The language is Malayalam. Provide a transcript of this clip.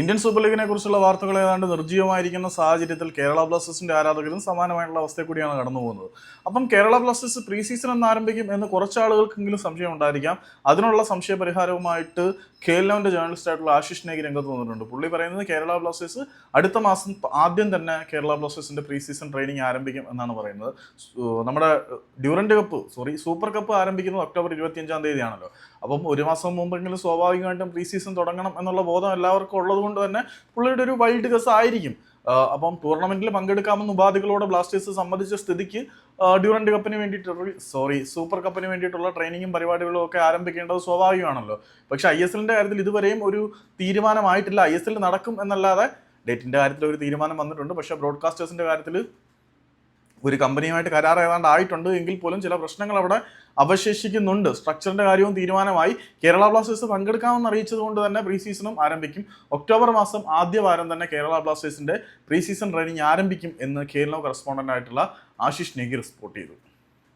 ഇന്ത്യൻ സൂപ്പർ ലീഗിനെ കുറിച്ചുള്ള വാർത്തകൾ ഏതാണ്ട് നിർജീവമായിരിക്കുന്ന സാഹചര്യത്തിൽ കേരള ബ്ലാസ്റ്റേഴ്സിന്റെ ആരാധകരും സമാനമായിട്ടുള്ള അവസ്ഥയെ കൂടിയാണ് കടന്നു പോകുന്നത്. അപ്പം കേരള ബ്ലാസ്റ്റേഴ്സ് പ്രീ സീസൺ എന്ന് ആരംഭിക്കും എന്ന് കുറച്ച് ആളുകൾക്കെങ്കിലും സംശയം ഉണ്ടായിരിക്കാം. അതിനുള്ള സംശയ പരിഹാരവുമായിട്ട് കേരളവിന്റെ ജേർണലിസ്റ്റ് ആയിട്ടുള്ള ആശിഷ് നേഗി രംഗത്ത് വന്നിട്ടുണ്ട്. പുള്ളി പറയുന്നത് കേരള ബ്ലാസ്റ്റേഴ്സ് അടുത്ത മാസം ആദ്യം തന്നെ കേരള ബ്ലാസ്റ്റേഴ്സിന്റെ പ്രീ സീസൺ ട്രെയിനിങ് ആരംഭിക്കും എന്നാണ് പറയുന്നത്. നമ്മുടെ Durand cup sorry super cup ആരംഭിക്കുന്നത് ഒക്ടോബർ ഇരുപത്തിയഞ്ചാം തീയതിയാണല്ലോ. അപ്പം ഒരു മാസം മുമ്പെങ്കിലും സ്വാഭാവികമായിട്ടും പ്രീ സീസൺ തുടങ്ങണം എന്നുള്ള ബോധം എല്ലാവർക്കും ഉള്ളത് കൊണ്ട് തന്നെ പുള്ളിയുടെ ഒരു വൈൽഡ് ഗസ് ആയിരിക്കും. അപ്പം ടൂർണമെന്റിൽ പങ്കെടുക്കാമെന്ന് ഉപാധികളോട് ബ്ലാസ്റ്റേഴ്സ് സമ്മതിച്ച സ്ഥിതിക്ക് ഡ്യൂറന്റ് കപ്പിന് വേണ്ടിയിട്ട് സോറി സൂപ്പർ കപ്പിന് വേണ്ടിയിട്ടുള്ള ട്രെയിനിങ്ങും പരിപാടികളും ഒക്കെ ആരംഭിക്കേണ്ടത് സ്വാഭാവികമാണല്ലോ. പക്ഷെ ഐ എസ് എല്ലിന്റെ കാര്യത്തിൽ ഇതുവരെയും ഒരു തീരുമാനമായിട്ടില്ല. ഐ എസ് എൽ നടക്കും എന്നല്ലാതെ ഡേറ്റിന്റെ കാര്യത്തിൽ ഒരു തീരുമാനം വന്നിട്ടുണ്ട്. പക്ഷെ ബ്രോഡ്കാസ്റ്റേഴ്സിന്റെ കാര്യത്തിൽ ഒരു കമ്പനിയുമായിട്ട് കരാർ ഏതാണ്ട് ആയിട്ടുണ്ട് എങ്കിൽ പോലും ചില പ്രശ്നങ്ങൾ അവിടെ അവശേഷിക്കുന്നുണ്ട്. സ്ട്രക്ചറിന്റെ കാര്യവും തീരുമാനമായി കേരള ബ്ലാസ്റ്റേഴ്സ് പങ്കെടുക്കാമെന്ന് അറിയിച്ചത് കൊണ്ട് തന്നെ പ്രീ സീസണും ആരംഭിക്കും. ഒക്ടോബർ മാസം ആദ്യ വാരം തന്നെ കേരള ബ്ലാസ്റ്റേഴ്സിന്റെ പ്രീ സീസൺ ട്രെയിനിങ് ആരംഭിക്കും എന്ന് കേരള കറസ്പോണ്ടന്റ് ആയിട്ടുള്ള ആശിഷ് നെഗി റിപ്പോർട്ട് ചെയ്തു.